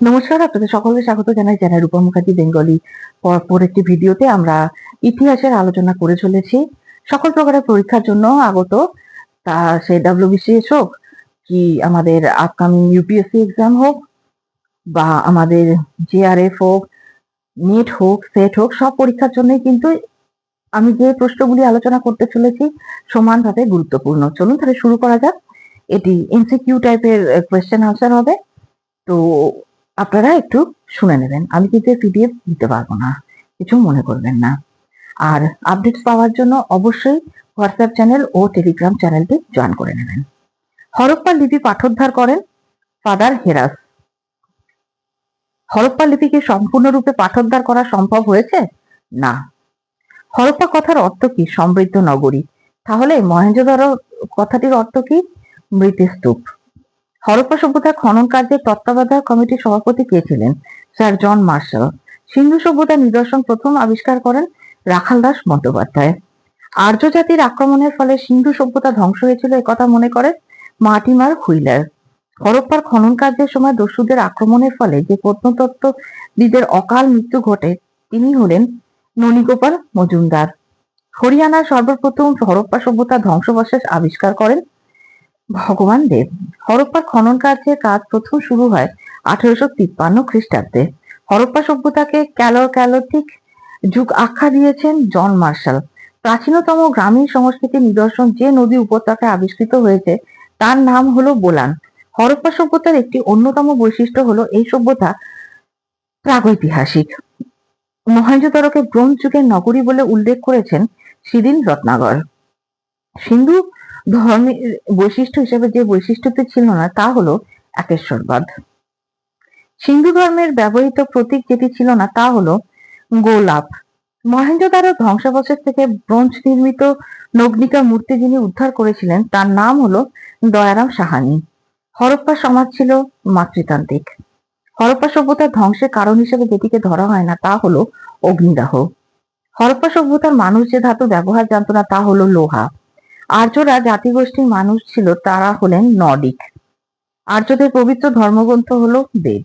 নমস্কার, আপনাদের সকলকে স্বাগত জানাই চ্যানেল রূপা মুখার্জি, বেঙ্গলি পরপর একটি ভিডিওতে আমরা ইতিহাসের আলোচনা করে চলেছি। সকল প্রকারের পরীক্ষার জন্য আগত, তা সে ডাব্লিউবিসিএস হোক, কি আমাদের আপকামিং ইউপিএসসি এক্সাম হোক, বা আমাদের জেআরএফ হোক নেট হোক সেট হোক, সব পরীক্ষার জন্যই কিন্তু আমি যে প্রশ্নগুলি আলোচনা করতে চলেছি সমানভাবে গুরুত্বপূর্ণ। চলুন তাহলে শুরু করা যাক। এটি এমসিকিউ টাইপের কোয়েশ্চেন আনসার হবে। তো আপনারা একটু শুনে নেবেন। আমি কিন্তু পিডিএফ দিতে পারব না। কিছু মনে করবেন না। আর আপডেটস পাওয়ার জন্য অবশ্যই হোয়াটসঅ্যাপ চ্যানেল ও টেলিগ্রাম চ্যানেলটি জয়েন করে নেবেন। হরপ্পা লিপি পাঠোদ্ধার করেন ফাদার হেরাস। হরপ্পা লিপিকে সম্পূর্ণরূপে পাঠোদ্ধার করা সম্ভব হয়েছে? না। হরপ্পা কথার অর্থ কি? সমৃদ্ধ নগরী। তাহলে মহেঞ্জোদারো কথাটির অর্থ কি? মৃতস্তূপ হরপ্পা সভ্যতার খনন কার্যের তত্ত্বাবধায়ক কমিটির সভাপতি কে ছিলেন? Sir John Marshall. সিন্ধু সভ্যতার নিদর্শন প্রথম আবিষ্কার করেন রাখাল দাস বন্দ্যোপাধ্যায়। আর্য জাতির আক্রমণের ফলে সিন্ধু সভ্যতা ধ্বংস হয়েছিল একথা মনে করে মাটিমার হুইলার। হরপ্পার খনন কার্যের সময় দস্যুদের আক্রমণের ফলে যে প্রত্নতত্ত্ববিদের অকাল মৃত্যু ঘটে, তিনি হলেন ননীগোপাল মজুমদার। হরিয়ানার সর্বপ্রথম হরপ্পা সভ্যতা ধ্বংসবশেষ আবিষ্কার করেন ভগবান দেব। হরপ্পার খনন কার্যের কাজ প্রথম শুরু হয় আঠারোশো তিপ্পান্ন খ্রিস্টাব্দে। হরপ্পা সভ্যতাকে ক্যালো ক্যালোটিক যুগ আখ্যা দিয়েছেন জন মার্শাল। প্রাচীনতম গ্রামীণ সংস্কৃতির নিদর্শন যে নদী উপত্যকায় আবিষ্কৃত হয়েছে, তার নাম হলো বোলান। হরপ্পা সভ্যতার একটি অন্যতম বৈশিষ্ট্য হলো এই সভ্যতা প্রাগৈতিহাসিক। মহেঞ্জোদারোকে ব্রোঞ্জ যুগের নগরী বলে উল্লেখ করেছেন শিরিন রত্নাগর সিন্ধু ধর্মের বৈশিষ্ট্য হিসেবে যে বৈশিষ্ট্যটি ছিল না, তা হলো একেশ্বরবাদ। সিন্ধু ধর্মের ব্যবহৃত প্রতীক যেটি ছিল না, তা হলো গোলাপ। মহেন্দ্র মহেঞ্জোদারো ধ্বংসাবশেষ থেকে ব্রোঞ্জ নির্মিত নগ্নিকা মূর্তি যিনি উদ্ধার করেছিলেন, তার নাম হলো দয়ারাম সাহানি। হরপ্পা সমাজ ছিল মাতৃতান্ত্রিক। হরপ্পা সভ্যতার ধ্বংসের কারণ হিসেবে যেটিকে ধরা হয় না, তা হলো অগ্নিদাহ। হরপ্পা সভ্যতার মানুষ যে ধাতু ব্যবহার জানতো না, তা হলো লোহা। আর্যরা জাতিগোষ্ঠীর মানুষ ছিল, তারা হলেন নর্ডিক। আর্যদের পবিত্র ধর্মগ্রন্থ হল বেদ।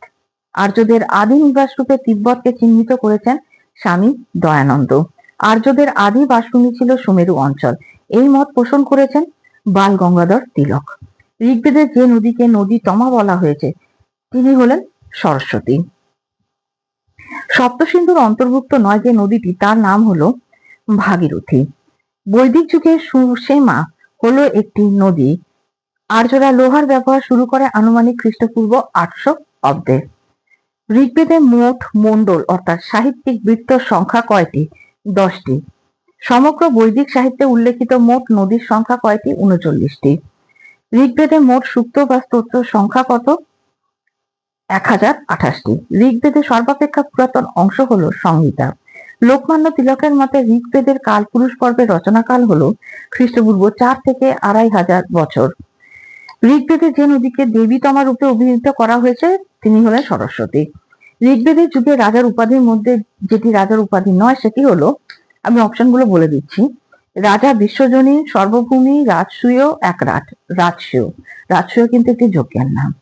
আর্যদের আদি নিবাস রূপে তিব্বতকে চিহ্নিত করেছেন স্বামী দয়ানন্দ। আর্যদের আদি বাসভূমি ছিল সুমেরু অঞ্চল। এই মত পোষণ করেছেন বাল গঙ্গাধর তিলক। ঋগ্বেদের যে নদীকে নদী তমা বলা হয়েছে, তিনি হলেন সরস্বতী। সপ্তসিন্ধুর অন্তর্ভুক্ত নয় যে নদীটি, তার নাম হলো ভাগীরথী। বৈদিক যুগে সুসেমা হলো একটি নদী। আর্যরা লোহার ব্যবহার শুরু করে আনুমানিক খ্রিস্টপূর্ব আটশো অব্দে। ঋগ্বেদে মোট মণ্ডল অর্থাৎ সাহিত্যিক বৃত্তর সংখ্যা কয়টি? দশটি। সমগ্র বৈদিক সাহিত্যে উল্লেখিত মোট নদীর সংখ্যা কয়টি? উনচল্লিশটি। ঋগ্বেদে মোট সুক্ত বা স্তোত্র সংখ্যা কত? এক হাজার আঠাশটি। ঋগ্বেদের সর্বাপেক্ষা পুরাতন অংশ হল সংহিতা। লোকমান্য তিলকের মতে ঋগ্বেদের কালপুরুষ পর্বের রচনাকাল হলো খ্রিস্টপূর্ব চার থেকে আড়াই হাজার বছর। ঋগ্বেদে যে নদীকে দেবীতমা রূপে অভিহিত করা হয়েছে, তিনি হলেন সরস্বতী। ঋগ্বেদের যুগে রাজার উপাধির মধ্যে যেটি রাজার উপাধি নয়, সেটি হলো, আমি অপশনগুলো বলে দিচ্ছি, রাজা বিশ্বজনী সর্বভূমি, রাজসূয় এক রাট রাজসূয়। রাজসূয় কিন্তু একটি যজ্ঞের নাম।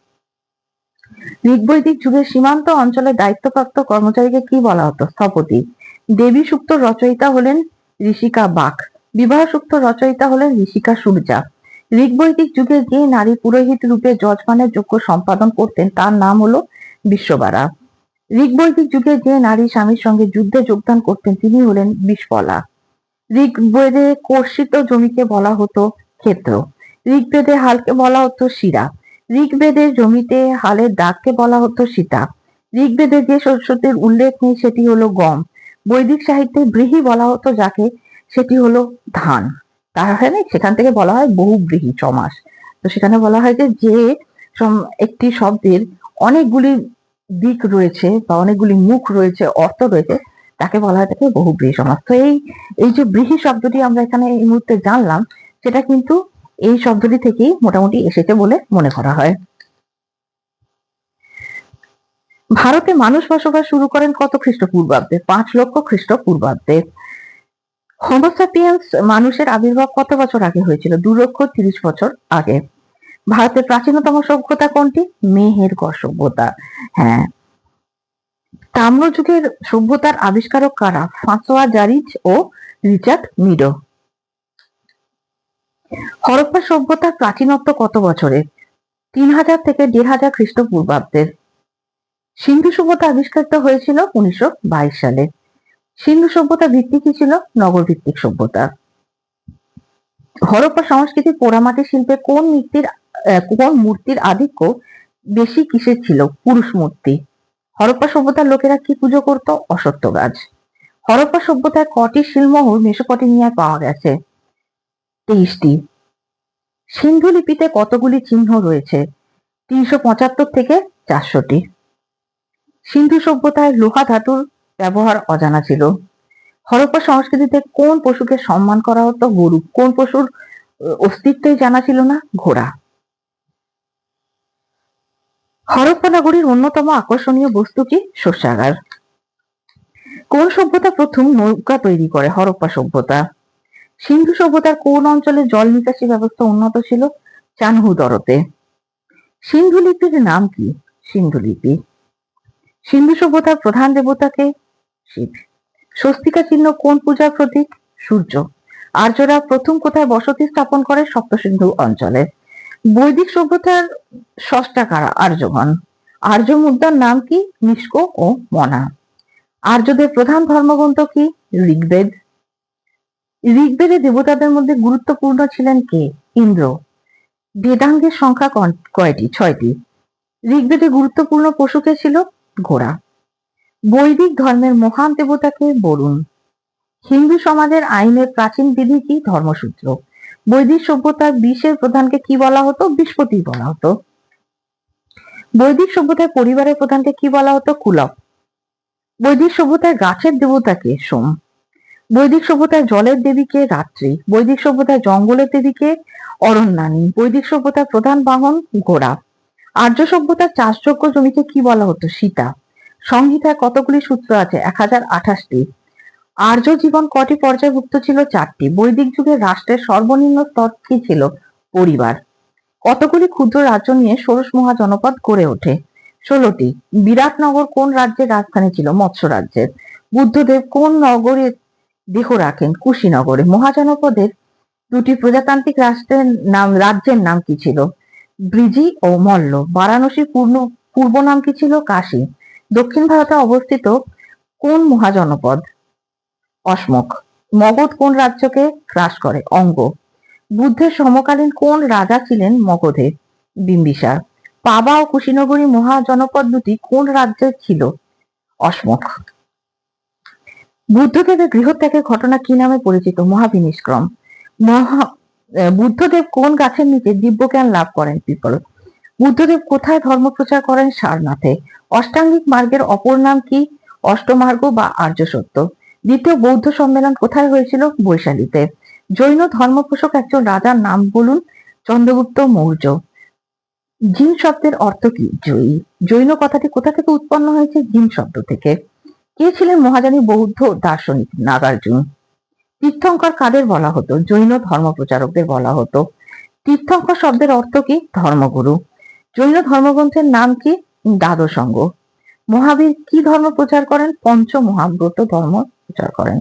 ঋগ্বৈদিক যুগে সীমান্ত অঞ্চলে দায়িত্বপ্রাপ্ত কর্মচারীকে কি বলা হতো? স্থপতি। দেবী সুক্ত রচয়িতা হলেন ঋষিকা বাক। বিবাহ সুক্ত রচয়িতা হলেন ঋষিকা সূর্যা। ঋগ্বৈদিক যুগে যে নারী পুরোহিত রূপে যজমানের যোগ্য সম্পাদন করতেন, তার নাম হলো বিশ্ববারা। ঋগ্বৈদিক যুগে যে নারী স্বামীর সঙ্গে যুদ্ধে যোগদান করতেন, তিনি হলেন বিস্পলা ঋগ্বেদে কর্ষিত জমিকে বলা হতো ক্ষেত্র। ঋগ্বেদে হালকে বলা হতো শিরা। ঋগ্বেদের জমিতে হালের দাগকে বলা হতো সীতা। ঋগ্বেদে যে শস্যটির উল্লেখ নেই, সেটি হলো গম। বৈদিক সাহিত্যে বৃহি বলা হতো যাকে, সেটি হলো ধান। তাহলে সেখান থেকে বলা হয় বহু বহুব্রীহি সমাস তো সেখানে বলা হয় যে যে একটি শব্দের অনেকগুলি দিক রয়েছে বা অনেকগুলি মুখ রয়েছে, অর্থ রয়েছে, তাকে বলা হয় তাকে বহুব্রীহি সমাস। তো এই এই যে বৃহি শব্দটি আমরা এখানে এই মুহূর্তে জানলাম, সেটা কিন্তু এই শব্দটি থেকেই মোটামুটি এসেছে বলে মনে করা হয়। ভারতে মানুষ বসবাস শুরু করেন কত খ্রিস্টপূর্বাব্দে? পাঁচ লক্ষ খ্রিস্টপূর্বাব্দে। হোমোসাপিয়েন্স মানুষের আবির্ভাব কত বছর আগে হয়েছিল? দু লক্ষ তিরিশ বছর আগে। ভারতের প্রাচীনতম সভ্যতা কোনটি? মেহেরগড় সভ্যতা হ্যাঁ। তাম্রযুগের সভ্যতার আবিষ্কারক কারা? ফাঁসোয়া জারিজ ও রিচার্ড মিডো হরপ্পা সভ্যতার প্রাচীনত্ব কত বছরের তিন হাজার থেকে দেড় হাজার খ্রিস্টপূর্বাব্দের সিন্ধু সভ্যতা আবিষ্কৃত হয়েছিল উনিশশো বাইশ সালে। সিন্ধু সভ্যতা ভিত্তি কি ছিল? নগর ভিত্তিক সভ্যতা। হরপ্পা সংস্কৃতি পোড়ামাটি শিল্পে কোন মূর্তির কোন মূর্তির আধিক্য বেশি কিসের ছিল? পুরুষ মূর্তি। হরপ্পা সভ্যতার লোকেরা কি পুজো করত? অসত্য গাছ হরপ্পা সভ্যতায় কটি শিলমোহর মেসোপটেমিয়ায় পাওয়া গেছে। তেইশটি। সিন্ধু লিপিতে কতগুলি চিহ্ন রয়েছে? তিনশো পঁচাত্তর থেকে চারশোটি। সিন্ধু সভ্যতায় লোহা ধাতুর ব্যবহার অজানা ছিল। হরপ্পা সংস্কৃতিতে কোন পশুকে সম্মান করা হতো গরু? কোন পশুর অস্তিত্বই জানা ছিল না? ঘোড়া। হরপ্পা নগরীর অন্যতম আকর্ষণীয় বস্তু কি? শস্যাগার। কোন সভ্যতা প্রথম নৌকা তৈরি করে? হরপ্পা সভ্যতা। সিন্ধু সভ্যতার কোন অঞ্চলে জল নিকাশি ব্যবস্থা উন্নত ছিল? চানহু দরতে সিন্ধু লিপির নাম কি? সিন্ধু লিপি। সিন্ধু সভ্যতার প্রধান দেবতাকে শিব। স্বস্তিকা চিহ্ন কোন পূজার প্রতীক? সূর্য। আর্যরা প্রথম কোথায় বসতি স্থাপন করে? সপ্তসিন্ধু অঞ্চলে। বৈদিক সভ্যতার ষষ্ঠা কারা? আর্যগণ। আর্য মুদ্রার নাম কি? নিষ্ক ও মনা। আর্যদের প্রধান ধর্মগ্রন্থ কি? ঋগ্বেদ। ঋগ্বেদে দেবতাদের মধ্যে গুরুত্বপূর্ণ ছিলেন কে? ইন্দ্র। বেদাঙ্গের সংখ্যা কয়টি? ছয়টি। ঋগ্বেদে গুরুত্বপূর্ণ পশুকে ছিল? ঘোড়া। বৈদিক ধর্মের মহান দেবতাকে বরুণ হিন্দু সমাজের আইনের প্রাচীন বিধি কি ধর্মসূত্র? বৈদিক সভ্যতার বিষের প্রধানকে কি বলা হতো? বৃহস্পতি বলা হতো। বৈদিক সভ্যতায় পরিবারের প্রধানকে কি বলা হতো? কুলক বৈদিক সভ্যতায় গাছের দেবতাকে সোম। বৈদিক সভ্যতায় জলের দেবীকে রাত্রি। বৈদিক সভ্যতায় জঙ্গলের দেবীকে অরণ্যানী। বৈদিক সভ্যতার প্রধান বাহন ঘোড়া। আর্য সভ্যতার চাষযোগ্য জমিকে কি বলা হতো? সীতা। সংহিতায় কতগুলি সূত্র আছে? এক হাজার আঠাশটি। আর্য জীবন কটি পর্যায়ভুক্ত ছিল? চারটি। বৈদিক যুগে রাষ্ট্রের সর্বনিম্ন স্তর কি ছিল? পরিবার। কতগুলি ক্ষুদ্র রাজ্য নিয়ে ষোড়শ মহাজনপদ গড়ে ওঠে? ষোলোটি। বিরাটনগর কোন রাজ্যের রাজধানী ছিল? মৎস্য রাজ্যের। বুদ্ধদেব কোন নগরে দেহ রাখেন? কুশীনগরে। মহাজনপদের দুটি প্রজাতান্ত্রিক রাষ্ট্রের নাম রাজ্যের নাম কি ছিল? ব্রিজি ও মল্ল। বারাণসীর পূর্ণ, পূর্ব নাম কি ছিল? কাশী। দক্ষিণ ভারতে অবস্থিত কোন মহাজনপদ? অসমক মগধ কোন রাজ্যকে হ্রাস করে? অঙ্গ। বুদ্ধের সমকালীন কোন রাজা ছিলেন মগধে? বিম্বিসার পাবা ও কুশীনগরী মহাজনপদ দুটি কোন রাজ্যের ছিল? অসমক বুদ্ধদেবের গৃহত্যাগের ঘটনা কি নামে পরিচিত? মহাবিনিষ্ক্রম। মহা বুদ্ধদেব কোন গাছের নিচে দিব্যজ্ঞান লাভ করেন, পিপল? বুদ্ধদেব কোথায় ধর্ম প্রচার করেন? সারনাথে। অষ্টাঙ্গিক মার্গের অপর নাম কি? অষ্টমার্গ বা আর্য সত্য। দ্বিতীয় বৌদ্ধ সম্মেলন কোথায় হয়েছিল? বৈশালীতে। জৈন ধর্মপোষক একজন রাজার নাম বলুন, চন্দ্রগুপ্ত মৌর্য। জিন শব্দের অর্থ কি? জয়ী। জৈন কথাটি কোথা থেকে উৎপন্ন হয়েছে? জিন শব্দ থেকে। কে ছিলেন মহাজানী বৌদ্ধ দার্শনিক নাগার্জুন? তীর্থঙ্কর কাদের বলা হতো? জৈন ধর্ম প্রচারকদের বলা হতো। তীর্থঙ্কর শব্দের অর্থ কি? ধর্মগুরু। জৈন ধর্মগ্রন্থের নাম কি? দ্বাদশঙ্গ। মহাবীর কি ধর্ম প্রচার করেন? পঞ্চ মহাব্রত ধর্ম প্রচার করেন।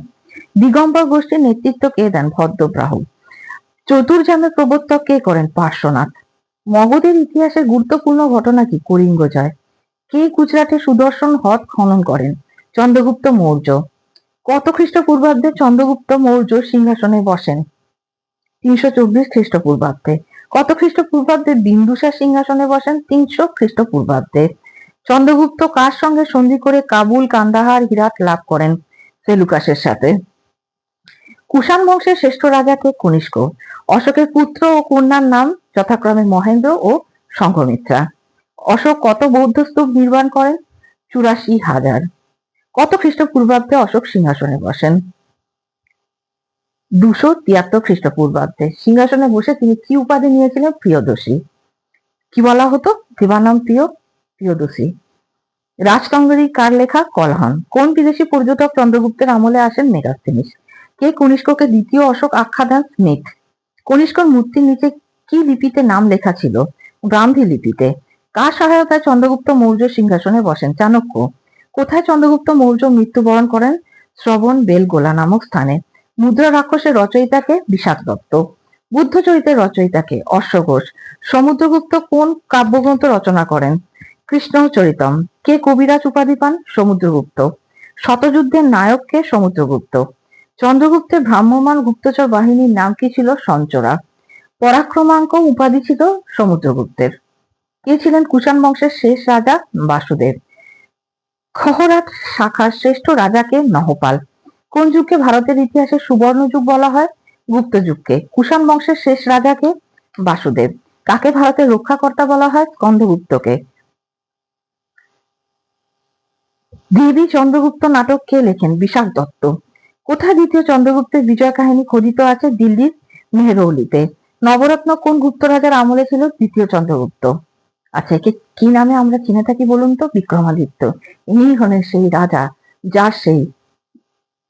দিগম্বর গোষ্ঠীর নেতৃত্ব কে দেন? ভদ্রব্রাহু চতুর্জামের প্রবর্তক কে করেন? পার্শ্বনাথ। মগধের ইতিহাসের গুরুত্বপূর্ণ ঘটনা কি? কলিঙ্গ জয়। কে গুজরাটে সুদর্শন হ্রদ খনন করেন? চন্দ্রগুপ্ত মৌর্য। কত খ্রিস্টপূর্বাব্দে চন্দ্রগুপ্ত মৌর্য সিংহাসনে বসেন? তিনশো চব্বিশ খ্রিস্টপূর্বাব্দে। কত খ্রিস্টপূর্বাব্দে বিন্দুসার সিংহাসনে বসেন? তিনশো খ্রিস্টপূর্বাব্দে। চন্দ্রগুপ্ত কার সঙ্গে সন্ধি করে কাবুল, কান্দাহার, হিরাত লাভ করেন? সেলুকাসের সাথে। কুষাণ বংশের শ্রেষ্ঠ রাজাকে কনিষ্ক। অশোকের পুত্র ও কন্যার নাম যথাক্রমে মহেন্দ্র ও সংঘমিত্রা অশোক কত বৌদ্ধ স্তূপ নির্মাণ করেন? চুরাশি হাজার। কত খ্রিস্টপূর্বাব্দে অশোক সিংহাসনে বসেন? দুশো তিয়াত্তর খ্রিস্টপূর্বাব্দে। সিংহাসনে বসে তিনি কি উপাধি নিয়েছিলেন? প্রিয়দর্শী। কি বলা হতো? দেবার নাম প্রিয়, প্রিয়দর্শী। রাজতঙ্গরী কার লেখা? কলহন। কোন বিদেশি পর্যটক চন্দ্রগুপ্তের আমলে আসেন? মেগাস্তিনিস কে কনিষ্ককে দ্বিতীয় অশোক আখ্যা দেন? স্মিথ। কনিষ্কর মূর্তির নিচে কি লিপিতে নাম লেখা ছিল? গান্ধী লিপিতে। কার সহায়তায় চন্দ্রগুপ্ত মৌর্য সিংহাসনে বসেন? চাণক্য। কোথায় চন্দ্রগুপ্ত মৌর্য মৃত্যুবরণ করেন? শ্রবণ বেলগোলা নামক স্থানে। মুদ্রা রাক্ষসের রচয়িতাকে বিশাখ দত্ত বুদ্ধ চরিত্রের রচয়িতাকে অশ্বঘোষ। সমুদ্রগুপ্ত কোন কাব্যগ্রন্থ রচনা করেন? কৃষ্ণ চরিতম। কে কবিরাজ উপাধি পান? সমুদ্রগুপ্ত। শতযুদ্ধের নায়ক কে? সমুদ্রগুপ্ত। চন্দ্রগুপ্তের ভ্রাম্যমান গুপ্তচর বাহিনীর নাম কি ছিল? সঞ্চরা। পরাক্রমাঙ্ক উপাধি ছিল সমুদ্রগুপ্তের। কে ছিলেন কুষাণ বংশের শেষ রাজা? বাসুদেব। খহরাট শাখার শ্রেষ্ঠ রাজাকে নহপাল। কোন যুগকে ভারতের ইতিহাসে সুবর্ণ যুগ বলা হয়? গুপ্ত যুগকে। কুষাণ বংশের শেষ রাজাকে বাসুদেব। কাকে ভারতের রক্ষাকর্তা বলা হয়? স্কন্দগুপ্তকে দেবী চন্দ্রগুপ্ত নাটক কে লেখেন? বিশাখ দত্ত। কোথায় দ্বিতীয় চন্দ্রগুপ্তের বিজয় কাহিনী খোদিত আছে? দিল্লির মেহরৌলিতে। নবরত্ন কোন গুপ্ত রাজার আমলে ছিল দ্বিতীয় চন্দ্রগুপ্ত? আচ্ছা একে কি নামে আমরা চিনে থাকি বলুন তো? বিক্রমাদিত্য। ইনি হলেন সেই রাজা, যার সেই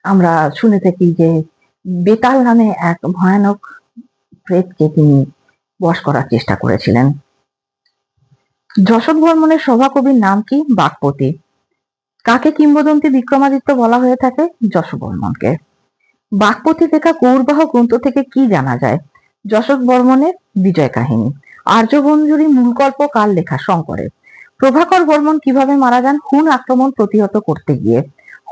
আমরা শুনে থাকি যে বেতাল নামে এক ভয়ানক প্রেতকে তিনি বশ করার চেষ্টা করেছিলেন। যশোর বর্মনের সভাকবির নাম কি? বাকপতি কাকে কিংবদন্তি বিক্রমাদিত্য বলা হয়ে থাকে? যশোর বর্মনকে। বাকপতি লেখা গৌরবাহ গ্রন্থ থেকে কি জানা যায়? যশোর বর্মনের বিজয় কাহিনী। আর্যবঞ্জুরি মূলকল্প কার লেখা? শঙ্করের। প্রভাকর বর্মন কীভাবে মারা যান? হুন আক্রমণ প্রতিহত করতে গিয়ে।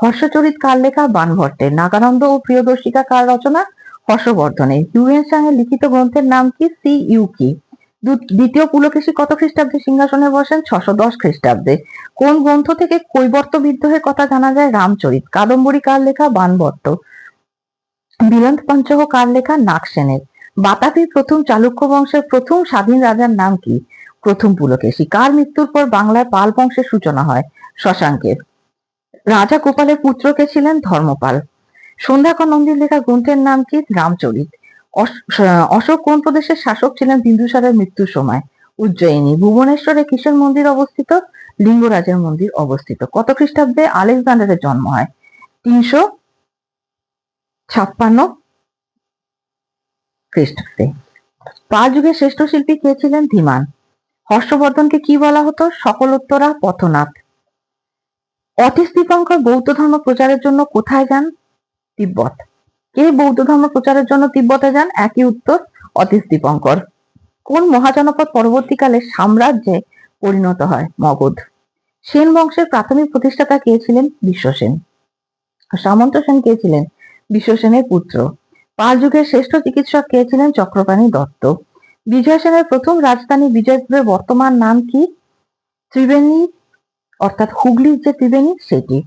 হর্ষচরিত কার লেখা? বানভট্টের। নাগানন্দ ও প্রিয়দর্শিকা কার রচনা? হর্ষবর্ধনে ইউএন সাংয়ের লিখিত গ্রন্থের নাম কি? সি ইউ কি। দ্বিতীয় পুলকেশী কত খ্রিস্টাব্দে সিংহাসনে বসেন? ছশো দশ খ্রিস্টাব্দে। কোন গ্রন্থ থেকে কৈবর্ত বিদ্রোহের কথা জানা যায়? রামচরিত। কাদম্বরী কার লেখা? বানভট্ট। বিলান্ত পঞ্চহ কার লেখা? নাগসেনের বাতাপির প্রথম চালুক্য বংশের প্রথম স্বাধীন রাজার নাম কি? প্রথম পুলকেশী কার মৃত্যুর পর বাংলায় পাল বংশের সূচনা হয় শশাঙ্কের। রাজা গোপালের পুত্র কে ছিলেন ধর্মপাল। সন্ধ্যাকর নন্দীর লেখা গ্রন্থের নাম কি? রামচরিত। অশোক কোন প্রদেশের শাসক ছিলেন বিন্দুসারের মৃত্যুর সময়? উজ্জয়িনী। ভুবনেশ্বরে কিসের মন্দির অবস্থিত? লিঙ্গরাজের মন্দির অবস্থিত। কত খ্রিস্টাব্দে আলেকজান্ডারের জন্ম হয়? তিনশো ছাপ্পান্ন খ্রিস্টাব্দে পাল যুগের শ্রেষ্ঠ শিল্পী কে ছিলেন ধীমান? হর্ষবর্ধনকে কি বলা হতো? সকলোত্তরা পথনাথ। অতীশ দীপঙ্কর বৌদ্ধ ধর্ম প্রচারের জন্য কোথায় যান? তিব্বত। কে বৌদ্ধ ধর্ম প্রচারের জন্য তিব্বতে যান? একই উত্তর অতীশ দীপঙ্কর কোন মহাজনপদ পরবর্তীকালে সাম্রাজ্যে পরিণত হয়? মগধ। সেন বংশের প্রাথমিক প্রতিষ্ঠাতা কে ছিলেন? বিশ্বসেন সামন্ত সেন কে ছিলেন? বিশ্বসেনের পুত্র। পাল যুগের শ্রেষ্ঠ চিকিৎসক কে ছিলেন চক্রপাণী দত্ত। বিজয় সেনের প্রথম রাজধানী বিজয়পুরের বর্তমান নাম কি? ত্রিবেণী, অর্থাৎ হুগলির যে ত্রিবেণী সেটি।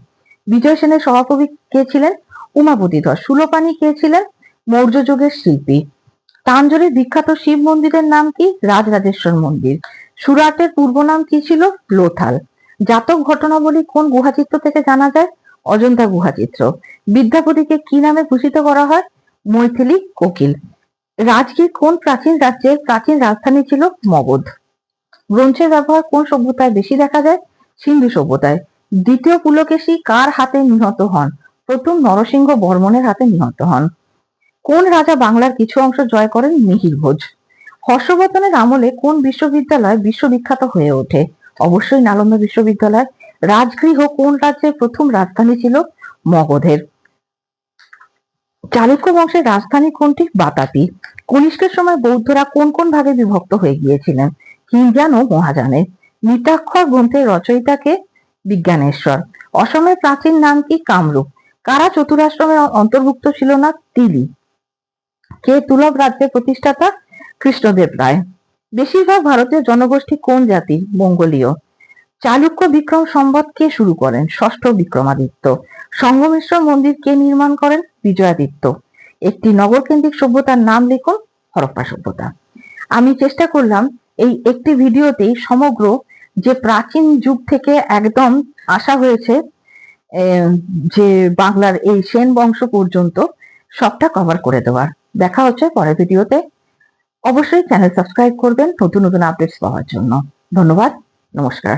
বিজয় সেনের সভাকবি কে ছিলেন? উমাপতি ধর সুলোপানি কে ছিলেন? মৌর্য যুগের শিল্পী। তাঞ্জোরের বিখ্যাত শিব মন্দিরের নাম কি? রাজরাজেশ্বর মন্দির। সুরাটের পূর্ব নাম কি ছিল? লোথাল। জাতক ঘটনাবলী কোন গুহাচিত্র থেকে জানা যায়? অজন্তা গুহাচিত্র। বিদ্যাপতিকে কি নামে ভূষিত করা হয়? মৈথিলি কোকিল। রাজগীর কোন প্রাচীন রাজ্যের প্রাচীন রাজধানী ছিল মগধ? ব্রোঞ্জের ব্যবহার কোন সভ্যতায় বেশি দেখা যায়? সিন্ধু সভ্যতায়। দ্বিতীয় পুলকেশী কার হাতে নিহত হন? প্রথম নরসিংহ বর্মনের হাতে নিহত হন। কোন রাজা বাংলার কিছু অংশ জয় করেন? মিহির ভোজ। হর্ষবর্ধনের আমলে কোন বিশ্ববিদ্যালয় বিশ্ববিখ্যাত হয়ে ওঠে? অবশ্যই নালন্দা বিশ্ববিদ্যালয়। রাজগৃহ কোন রাজ্যের প্রথম রাজধানী ছিল মগধের? চালুক্য বংশের রাজধানী কোনটি? বাতাপি কনিষ্কের সময় বৌদ্ধরা কোন কোন ভাগে বিভক্ত হয়ে গিয়েছিলেন? হিনজান ও মহাজানে। মিতাক্ষর গ্রন্থের রচয়িতাকে বিজ্ঞানেশ্বর। অসমের প্রাচীন নাম কি? কামরূপ। কারা চতুরাশ্রমের অন্তর্ভুক্ত ছিল না? তিলি। কে তুলব রাজ্যের প্রতিষ্ঠাতা? কৃষ্ণদেব রায়। বেশিরভাগ ভারতীয় জনগোষ্ঠী কোন জাতি? মঙ্গোলীয়। চালুক্য বিক্রম সম্বত কে শুরু করেন? ষষ্ঠ বিক্রমাদিত্য। সঙ্গমেশ্বর মন্দির কে নির্মাণ করেন? বিজয়াদিত্য। একটি নগরকেন্দ্রিক সভ্যতার নাম লিখুন হরপ্পা সভ্যতা। আমি চেষ্টা করলাম এই একটি ভিডিওতেই সমগ্র যে প্রাচীন যুগ থেকে একদম আসা হয়েছে যে বাংলার এই সেন বংশ পর্যন্ত সবটা কভার করে দেওয়ার। দেখা হচ্ছে পরের ভিডিওতে। অবশ্যই চ্যানেল সাবস্ক্রাইব করবেন, নতুন নতুন আপডেটস পাওয়ার জন্য। ধন্যবাদ, নমস্কার।